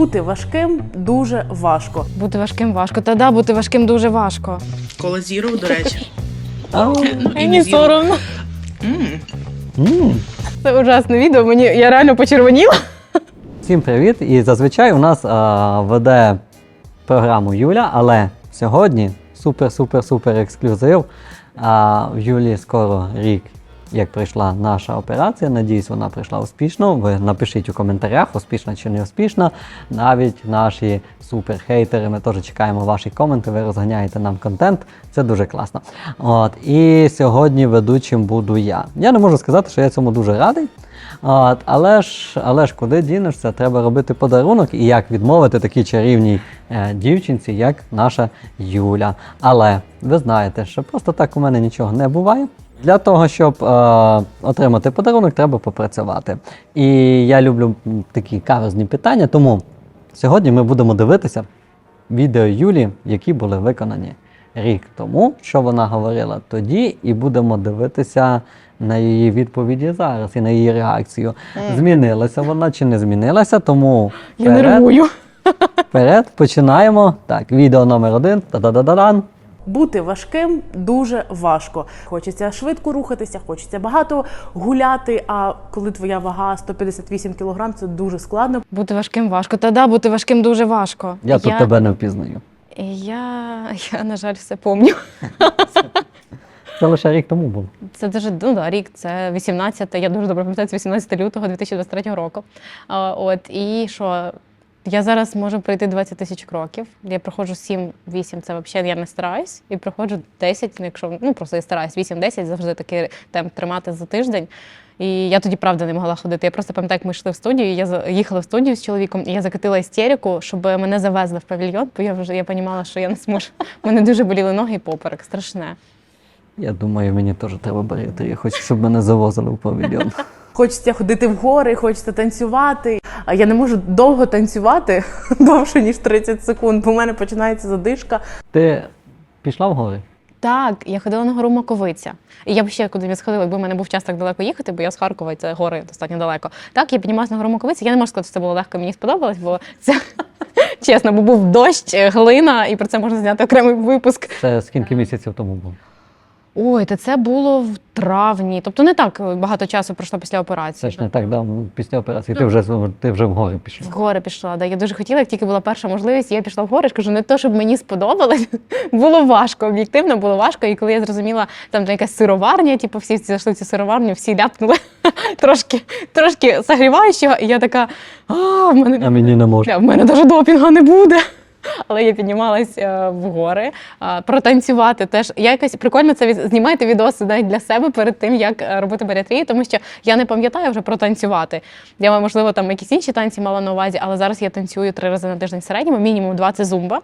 Бути важким дуже важко. Бути важким важко. Та да, бути важким дуже важко. Кола Зіру, до речі. А, Мені соромно. Це ужасне відео. Мені я реально почервоніла. Всім привіт! І зазвичай у нас а, веде програму Юля, але сьогодні супер-супер-супер ексклюзив. А, в Юлі скоро рік, як пройшла наша операція. Надіюсь, вона пройшла успішно. Ви напишіть у коментарях, успішна чи не успішна. Навіть наші супер-хейтери, ми теж чекаємо ваші коменти, ви розганяєте нам контент. Це дуже класно. От, і сьогодні ведучим буду я. Я не можу сказати, що я цьому дуже радий. От, але ж, але ж куди дінешся, треба робити подарунок і як відмовити такій чарівній е, дівчинці, як наша Юля. Але ви знаєте, що просто так у мене нічого не буває. Для того, щоб е, отримати подарунок, треба попрацювати. І я люблю такі каверзні питання, тому сьогодні ми будемо дивитися відео Юлі, які були виконані рік тому, що вона говорила тоді, і будемо дивитися на її відповіді зараз і на її реакцію. Змінилася вона чи не змінилася, тому Я вперед, нервую. вперед починаємо. Так, відео номер один. Та-да-да-да-дан. Бути важким дуже важко. Хочеться швидко рухатися, хочеться багато гуляти. А коли твоя вага 158 кг, це дуже складно. Бути важким важко. Та да, бути важким дуже важко. Я тут тебе не впізнаю. Я, я, на жаль, все помню. Це лише рік тому було. Це дуже ну, да, рік, це 18, я дуже добре пам'ятаю, це 18 лютого 2023 року. А, от, і що, я зараз можу пройти 20 тисяч кроків. Я проходжу 7-8, це взагалі я не стараюсь. І проходжу 10, ну, якщо ну просто я стараюсь, 8-10, завжди такий темп тримати за тиждень. І я тоді правда не могла ходити. Я просто пам'ятаю, як ми йшли в студію. Я їхала в студію з чоловіком, і я закатила істерику, щоб мене завезли в павільйон, бо я вже я розуміла, що я не зможу. У мене дуже боліли ноги і поперек. Страшне. Я думаю, мені теж треба баріатрію. Хочу, щоб мене завозили в павільйон. Хочеться ходити в гори, хочеться танцювати. А я не можу довго танцювати довше ніж 30 секунд, бо в мене починається задишка. Ти пішла в гори? Так, я ходила на гору Маковиця. І я б ще куди не сходила, якби в мене був час так далеко їхати, бо я з Харкова, і це гори достатньо далеко. Так, я піднімалася на гору Маковиця. Я не можу сказати, що це було легко, мені сподобалось, бо це чесно, бо був дощ, глина, і про це можна зняти окремий випуск. Це скільки місяців тому було? Ой, та це було в травні. Тобто не так багато часу пройшло після Це операції. ж не так давно після операції. Ти вже з- ти вже в гори пішла. В гори пішла. Да. Я дуже хотіла, як тільки була перша можливість, я пішла в гори. Я ж кажу, не то, щоб мені сподобалось. було важко, об'єктивно було важко. І коли я зрозуміла, там якась сироварня, типу, всі ці зайшли в цю сироварню, всі ляпнули трошки, трошки согріваючого, і я така, а в мене А мені не можна. В мене навіть допінга не буде. Але я піднімалась е, в гори е, протанцювати. Теж я якось прикольно це знімайте відоси навіть для себе перед тим, як е, робити баріатрію, тому що я не пам'ятаю вже протанцювати. Я можливо там якісь інші танці мала на увазі, але зараз я танцюю три рази на тиждень в середньому, мінімум два це зумба.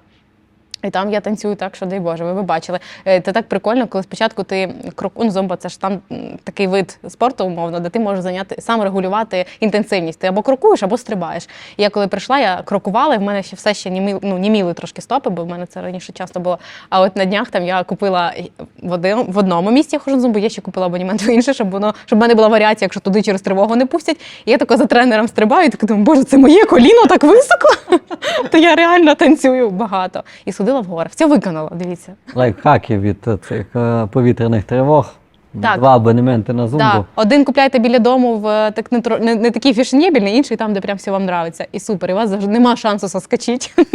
І там я танцюю так, що дай Боже, ви б бачили. Е, Це так прикольно, коли спочатку ти кроку, ну, зомба, це ж там такий вид спорту, умовно, де ти можеш зайняти сам регулювати інтенсивність. Ти або крокуєш, або стрибаєш. І я коли прийшла, я крокувала, і в мене ще все ще німіли, ну, німіли трошки стопи, бо в мене це раніше часто було. А от на днях там я купила в, один, в одному місці я хожу на зумбу, я ще купила абонімент в інше, щоб воно, щоб в мене була варіація, якщо туди через тривогу не пустять. І я тако за тренером стрибаю, і так думаю, боже, це моє коліно так високо. То я реально танцюю багато. І сходила в гори. Все виконала, дивіться. Лайфхаки від е, цих е, повітряних тривог. Так. Два абонементи на зумбу. Так, один купляйте біля дому в е, так не, тро- не, не такий фешенебельний, інший там, де прям все вам нравиться. І супер, і у вас завжди нема шансу соскочити.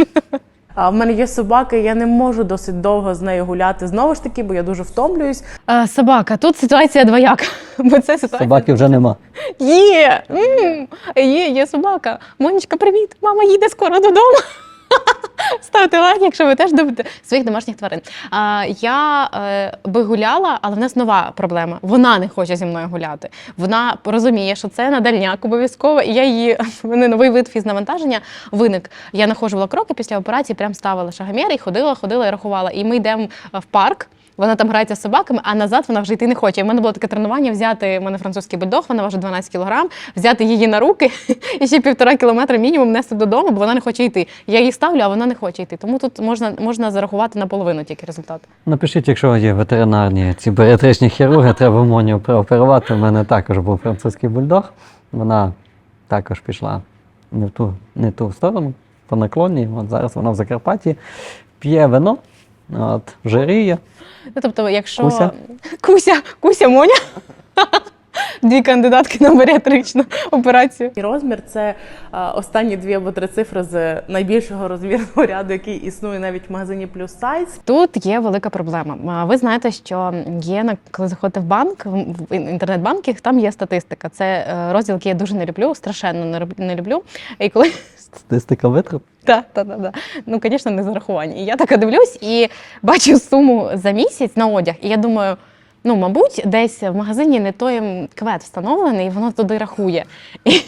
А в мене є собака, і я не можу досить довго з нею гуляти. Знову ж таки, бо я дуже втомлююсь. Е, собака, тут ситуація двояка. Бо це ситуація. Собаки вже нема. Є! Є, є собака. Монечка, привіт! Мама їде скоро додому. Ставте лайк, якщо ви теж любите своїх домашніх тварин. А, я е, би гуляла, але в нас нова проблема. Вона не хоче зі мною гуляти. Вона розуміє, що це на дальняк обов'язково, і я її в мене новий вид фізнавантаження виник. Я находжувала кроки після операції, прям ставила шагомір і ходила, ходила і рахувала. І ми йдемо е, в парк. Вона там грається з собаками, а назад вона вже йти не хоче. І в мене було таке тренування взяти в мене французький бульдог, вона важить 12 кілограм, взяти її на руки і ще півтора кілометра мінімум нести додому, бо вона не хоче йти. Я її ставлю, а вона не хоче йти. Тому тут можна, можна зарахувати наполовину тільки результат. Напишіть, якщо є ветеринарні ці баріатричні хірурги, треба Моню прооперувати. У мене також був французький бульдог. Вона також пішла не в ту, не в ту сторону. по наклонні. От зараз вона в Закарпатті п'є вино, от, жиріє. Ну, тобто, якщо Куся? Куся, Куся Моня. Дві кандидатки на баріатричну операцію. І розмір це а, останні дві або три цифри з найбільшого розмірного ряду, який існує навіть в магазині плюс сайз. Тут є велика проблема. А Ви знаєте, що є на коли заходите в банк, в інтернет-банкінг, там є статистика. Це е, розділ, який я дуже не люблю, страшенно не люблю. І коли Статистика витрат. Так, так, так. Ну, звісно, не зарахування. І я так дивлюсь і бачу суму за місяць на одяг. І я думаю, ну, мабуть, десь в магазині не той квет встановлений, і воно туди рахує. І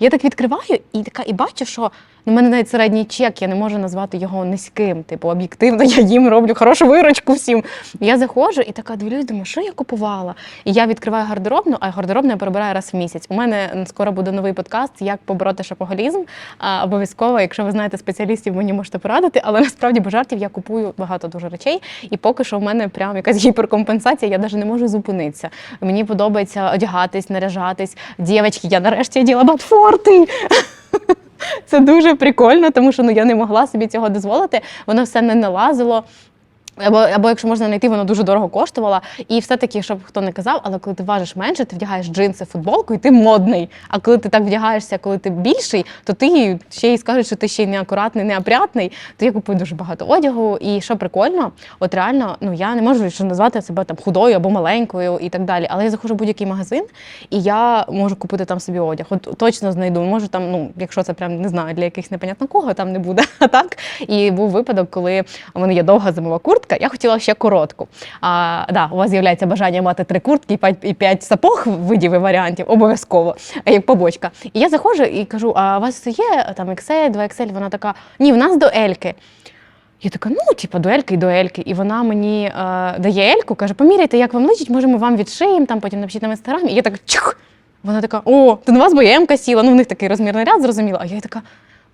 я так відкриваю і така, і бачу, що ну, мене навіть середній чек, я не можу назвати його низьким. Типу, об'єктивно, я їм роблю хорошу виручку всім. Я заходжу і така дивлюсь, думаю, що я купувала? І я відкриваю гардеробну, а гардеробну я перебираю раз в місяць. У мене скоро буде новий подкаст, як побороти шопоголізм. Обов'язково, якщо ви знаєте спеціалістів, мені можете порадити. Але насправді без жартів я купую багато дуже речей. І поки що в мене прям якась гіперкомпенсація, я навіть не можу зупинитися. Мені подобається одягатись, наряжатись. Дівчатки, я нарешті оділа ботфорти. Це дуже прикольно, тому що ну я не могла собі цього дозволити. Воно все не налазило. Або, або якщо можна знайти, воно дуже дорого коштувало. І все-таки, щоб хто не казав, але коли ти важиш менше, ти вдягаєш джинси, футболку, і ти модний. А коли ти так вдягаєшся, коли ти більший, то ти ще й скажуть, що ти ще й неакуратний, неопрятний. То я купую дуже багато одягу. І що прикольно, от реально, ну я не можу що назвати себе там худою або маленькою і так далі. Але я заходжу в будь-який магазин, і я можу купити там собі одяг. От точно знайду. Можу там, ну якщо це прям не знаю, для якихось непонятно кого там не буде. А так. І був випадок, коли у мене є довга зимова куртка. Я хотіла ще коротку. А да, у вас з'являється бажання мати три куртки і п'ять, сапог видів і варіантів, обов'язково, як побочка. І я заходжу і кажу: а у вас є там XL, 2XL? Вона така, ні, в нас до Ельки. Я така, ну, типу, до Ельки і до Ельки. І вона мені е, дає Ельку, каже, поміряйте, як вам личить, може, ми вам відшиємо, там потім напишіть на інстаграмі. І я так чух. Вона така: о, то на вас бо я М-ка сіла. Ну, в них такий розмірний ряд, зрозуміло. А я така.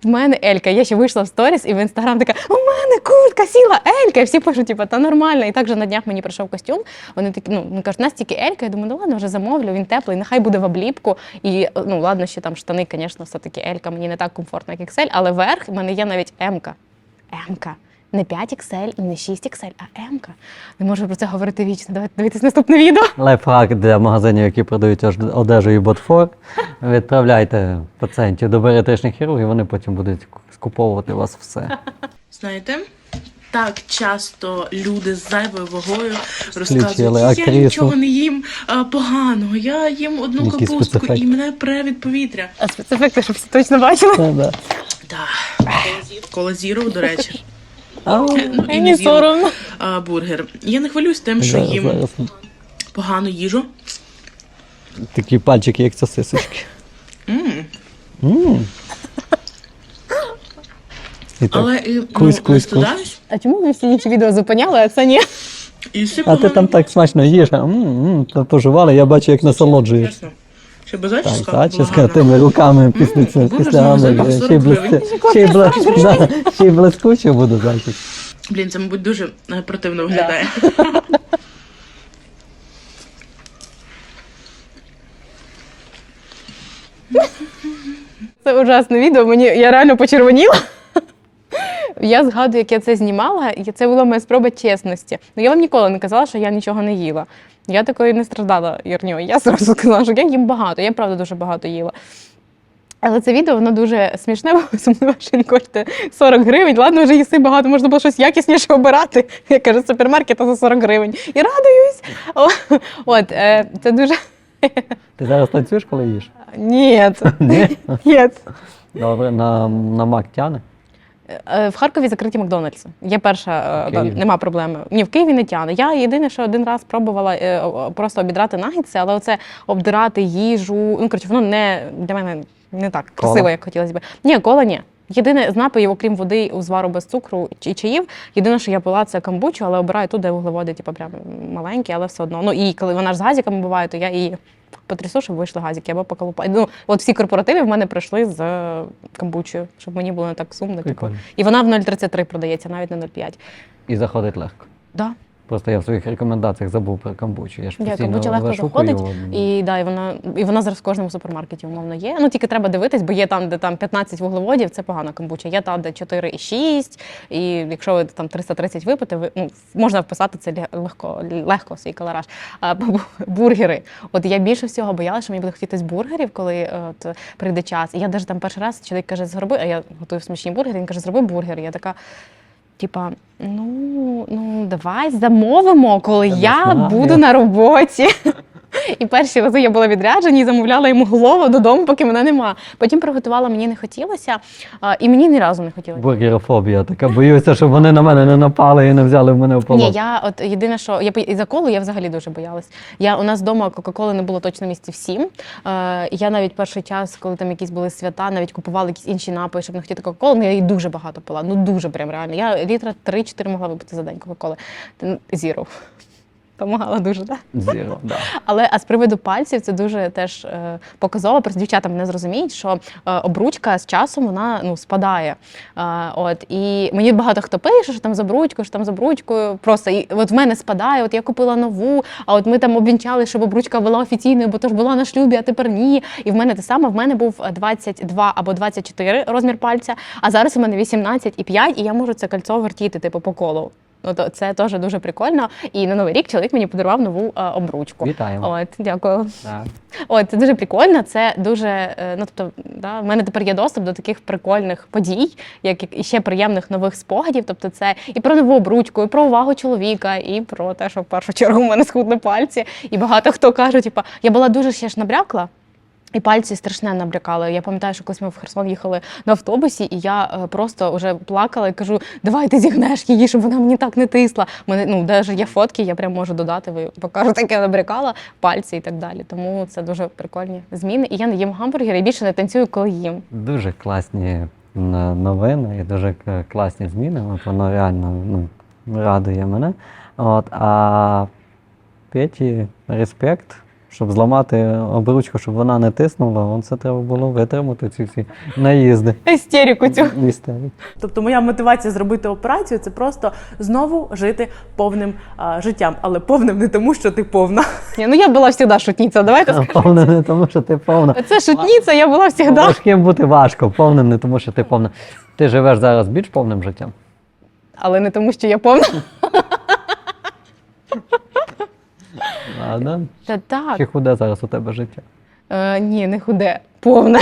В мене Елька. Я ще вийшла в сторіс і в інстаграм така: у мене куртка сіла Елька. І всі пишуть, типу, та нормально. І так же на днях мені прийшов костюм. Вони такі, ну вони кажуть, нас тільки Елька. Я думаю, ну ладно, вже замовлю, він теплий, нехай буде в обліпку. І ну ладно, ще там штани, звісно, все-таки Елька. Мені не так комфортно, як XL, але верх в мене є навіть М-ка. М-ка. Не 5 XL і не 6 XL, а М-ка. Не можу про це говорити вічно. Давайте дивитись наступне відео. Лайфхак для магазинів, які продають одежу і ботфор. Відправляйте пацієнтів до баріатричних хірургів, вони потім будуть скуповувати у вас все. Знаєте, так часто люди з зайвою вагою розказують, я нічого не їм а, поганого, я їм одну Який капустку спецефект. і мене пре від повітря. А спецефекти, щоб всі точно бачили. Так, кола зіро, до речі. Ну, і Мені не соромно. а, бургер. Я не хвилююсь тим, що Зараз, їм зараз. погану їжу. Такі пальчики, як сосисочки. М. М. І так. Але і, ну, кусь, кусь. стидаюсь, А чому ви всі інші відео зупиняли, а це ні? і все А ти погано. там так смачно їш, а м, м, та пожували, я бачу, як насолоджуєшся. Чесно. Ще без Так, зачіска? зачіска тими руками після цього, після гамбургера. за Ще й 40 гривень. ще й бли- да, ще й блискуче буде зачіска. Блін, це, мабуть, дуже е, противно виглядає. Це ужасне відео. Мені я реально почервоніла. Я згадую, як я це знімала, і це була моя спроба чесності. Ну я вам ніколи не казала, що я нічого не їла. Я такої не страждала ярньою. Я зразу сказала, що я їм багато. Я правда дуже багато їла. Але це відео воно дуже смішне, бо що він коштує 40 гривень. Ладно, вже їси багато, можна було щось якісніше обирати. Я кажу, з супермаркета за 40 гривень. І радуюсь. О, От, е, це дуже. Ти зараз танцюєш, коли їш? Ні. Ні? Ні. Добре, на, на мак тяне. Е, В Харкові закриті Макдональдси. Є перша, е, да, нема проблеми. Ні, в Києві не тяне. Я єдине, що один раз пробувала е, просто обідрати нагідці, але оце обдирати їжу. Ну, коротше, воно не для мене не так красиво, як хотілося б. Ні, кола ні. Єдине з напоїв, окрім води, узвару без цукру і чаїв. Єдине, що я пила, це камбучу, але обираю ту, де вуглеводи, типу, прям маленькі, але все одно. Ну і коли вона ж з газиками буває, то я її потрясу, щоб вийшли газики, або поколупаю. Ну, от всі корпоративи в мене пройшли з е, камбучою, щоб мені було не так сумно. Типу. І вона в 0,33 продається, навіть не 0,5. І заходить легко. Да. Просто я в своїх рекомендаціях забув про камбучу. Я ж постійно камбуча легко заходить, і, да, і, вона, і вона зараз в кожному супермаркеті умовно є. Ну тільки треба дивитись, бо є там, де там 15 вуглеводів, це погана камбуча. Є там, де 4,6, і якщо ви там 330 випити, ви, ну, можна вписати це ле- легко, легко свій калораж. А бургери. От я більше всього боялася, що мені буде хотітись бургерів, коли е, от, прийде час. І я навіть там перший раз чоловік каже, зроби, а я готую смачні бургери, він каже, зроби бургер. Я така. Типа, ну, ну давай замовимо, коли я буду на роботі. І перші рази я була відряджена і замовляла йому голову додому, поки мене нема. Потім приготувала, мені не хотілося, а, і мені ні разу не хотілося. Бургерофобія така. Боюся, щоб вони на мене не напали і не взяли в мене в полон. Ні, я от єдине, що я і за колу я взагалі дуже боялась. Я у нас вдома Кока-Коли не було точно місці всім. Е, я навіть перший час, коли там якісь були свята, навіть купувала якісь інші напої, щоб не хотіти Кока-Колу. Ну я її дуже багато пила. Ну дуже прям реально. Я літра 3-4 могла випити за день Кока-Коли. Зіро. Помагала дуже, так? Зіро, да. Але а з приводу пальців це дуже теж е, показово. Просто дівчата мене зрозуміють, що е, обручка з часом вона ну спадає. Е, от і мені багато хто пише, що там з обручкою, що там з обручкою. Просто і от в мене спадає. От я купила нову, а от ми там обвінчали, щоб обручка була офіційною, бо то ж була на шлюбі, а тепер ні. І в мене те саме. В мене був 22 або 24 розмір пальця, а зараз у мене 18 і 5, і я можу це кольцо вертіти, типу, по колу. Ну, то це теж дуже прикольно. І на новий рік чоловік мені подарував нову е, обручку. Вітаємо. От, дякую. Так. От це дуже прикольно. Це дуже е, ну тобто, да, в мене тепер є доступ до таких прикольних подій, як і ще приємних нових спогадів. Тобто, це і про нову обручку, і про увагу чоловіка, і про те, що в першу чергу в мене схудли пальці. І багато хто каже, типа, я була дуже ще ж набрякла. І пальці страшне набрякали. Я пам'ятаю, що колись ми в Херсон їхали на автобусі, і я е, просто вже плакала і кажу: давай ти зігнеш її, щоб вона мені так не тисла. Мене ну навіть є фотки, я прям можу додати. Ви покажу, як я набрякала пальці і так далі. Тому це дуже прикольні зміни. І я не їм гамбургери, і більше не танцюю, коли їм. Дуже класні новини і дуже класні зміни. От воно реально ну, радує мене. От, а Петі респект, щоб зламати обручку, щоб вона не тиснула, он це треба було витримати ці всі наїзди. Істеріку цю. Істерики. Тобто моя мотивація зробити операцію це просто знову жити повним а, життям, але повним не тому, що ти повна. Ні, ну я була завжди шутниця. Давайте скажемо. Повна не тому, що ти повна. Це шутниця, я була завжди. Важким бути важко, повним не тому, що ти повна. Ти живеш зараз більш повним життям. Але не тому, що я повна. Ладно? Та так. Чи худе зараз у тебе життя? Е, ні, не худе, повна.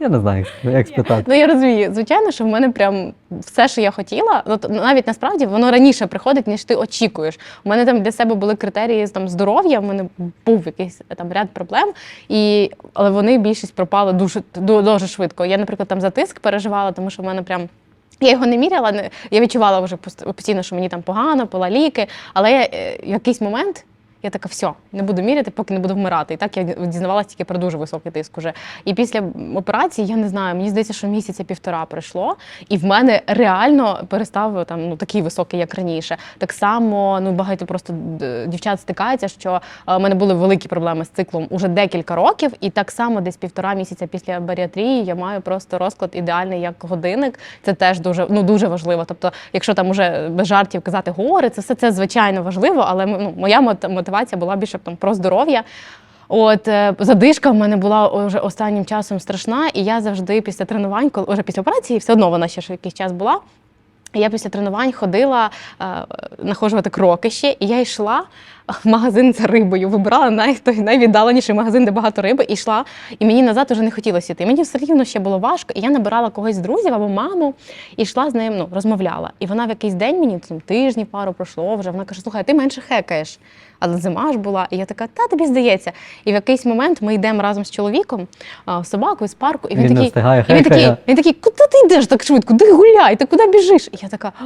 Я не знаю, як- спитати. Ну я розумію. Звичайно, що в мене прям все, що я хотіла, ну навіть насправді воно раніше приходить, ніж ти очікуєш. У мене там для себе були критерії там здоров'я. В мене був якийсь там ряд проблем, і але вони більшість пропали дуже дуже швидко. Я, наприклад, там за тиск переживала, тому що в мене прям. Я його не міряла, я відчувала вже пост- постійно, що мені там погано, пила ліки. Але я, е, якийсь момент я така, все, не буду міряти, поки не буду вмирати. І так я дізнавалася тільки про дуже високий тиск уже. І після операції, я не знаю, мені здається, що місяця півтора пройшло, і в мене реально перестав там ну такий високий, як раніше. Так само ну багато просто дівчат стикаються, що е, в мене були великі проблеми з циклом уже декілька років, і так само десь півтора місяця після баріатрії я маю просто розклад ідеальний як годинник. Це теж дуже ну дуже важливо. Тобто, якщо там уже без жартів казати гори, це все це звичайно важливо, але ну, моя мот- мотивація була більше там про здоров'я. От е, задишка в мене була вже останнім часом страшна, і я завжди після тренувань, коли вже після операції, все одно вона ще ж якийсь час була. Я після тренувань ходила е, нахожувати кроки ще, і я йшла магазин за рибою. Вибирала най, той найвіддаленіший магазин, де багато риби, і йшла. І мені назад уже не хотілося йти. Мені все рівно ще було важко. І я набирала когось з друзів або маму і йшла з ним, ну, розмовляла. І вона в якийсь день мені там тижнів пару пройшло вже. Вона каже: слухай, ти менше хекаєш. Але зима ж була, і я така, та тобі здається. І в якийсь момент ми йдемо разом з чоловіком а, собакою з парку, і він, Він такий, встигає, і він такий, він такий, куди ти йдеш так швидко? Ти гуляй, ти куди біжиш? І я така. «А».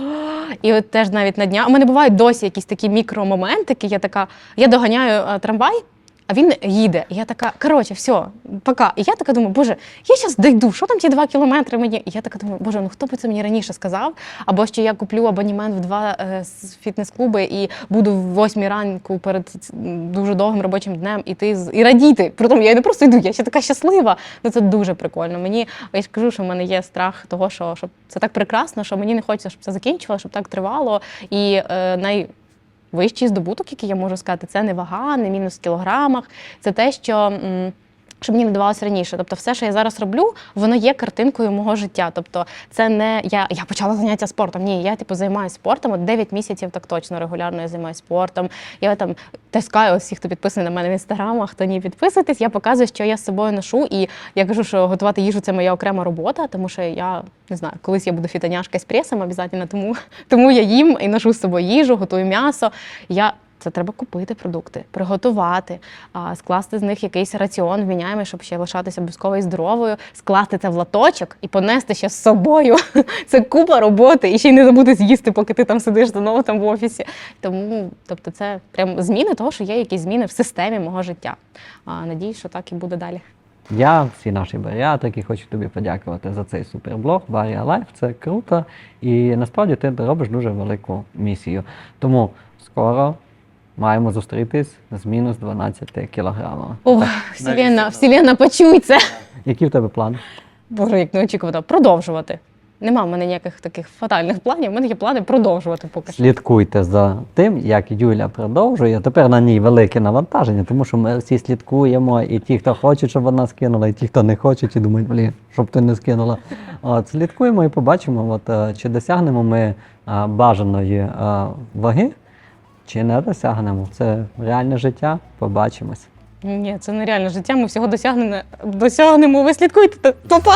І от теж навіть на дня. У мене бувають досі якісь такі мікромоментики. Я така, я доганяю а, трамвай. А він їде. І я така, коротше, все, пока. І я така думаю, боже, я зараз дойду, що там ті два кілометри мені? І я така думаю, боже, ну хто би це мені раніше сказав? Або що я куплю абонімент в два е, фітнес-клуби і буду в восьмій ранку перед дуже довгим робочим днем іти з і радіти. Притом я не просто йду, я ще така щаслива. Ну це дуже прикольно. Мені я ж кажу, що в мене є страх того, що щоб це так прекрасно, що мені не хочеться, щоб це закінчувалося, щоб так тривало. І е, най вищий здобуток, який я можу сказати, це не вага, не мінус в кілограмах, це те, що. Що мені не давалося раніше. Тобто, все, що я зараз роблю, воно є картинкою мого життя. Тобто, це не я, я почала заняття спортом. Ні, я типу займаюся спортом. От 9 місяців так точно регулярно я займаюся спортом. Я там таскаю всіх, хто підписаний на мене в інстаграмах, хто ні підписуйтесь. Я показую, що я з собою ношу. І я кажу, що готувати їжу це моя окрема робота, тому що я не знаю, колись я буду фітоняшка з пресом обов'язково, тому, тому я їм і ношу з собою їжу, готую м'ясо. Я це треба купити продукти, приготувати, скласти з них якийсь раціон вміняємий, щоб ще лишатися обов'язково і здоровою, скласти це в латочок і понести ще з собою. Це купа роботи, і ще й не забути з'їсти, поки ти там сидиш знову там в офісі. Тому, тобто, це прям зміни того, що є якісь зміни в системі мого життя. А, надіюсь, що так і буде далі. Я, всі наші баріатрики, хочу тобі подякувати за цей суперблог. Барія Лайф це круто. І насправді ти робиш дуже велику місію. Тому скоро маємо зустрітись з мінус 12 кілограмами. О, вселенна, вселенна, почуй це. Які в тебе плани? Боже, як неочікувано. Продовжувати. Нема в мене ніяких таких фатальних планів. У мене є плани продовжувати поки що. Слідкуйте за тим, як Юля продовжує. Тепер на ній велике навантаження, тому що ми всі слідкуємо, і ті, хто хоче, щоб вона скинула, і ті, хто не хоче, і думають, блін, щоб ти не скинула. От, слідкуємо і побачимо, от, е, чи досягнемо ми е, бажаної е, ваги, чи не досягнемо. Це реальне життя. Побачимось. Ні, це нереальне життя. Ми всього досягнемо. Досягнемо. Ви слідкуйте. Па-па!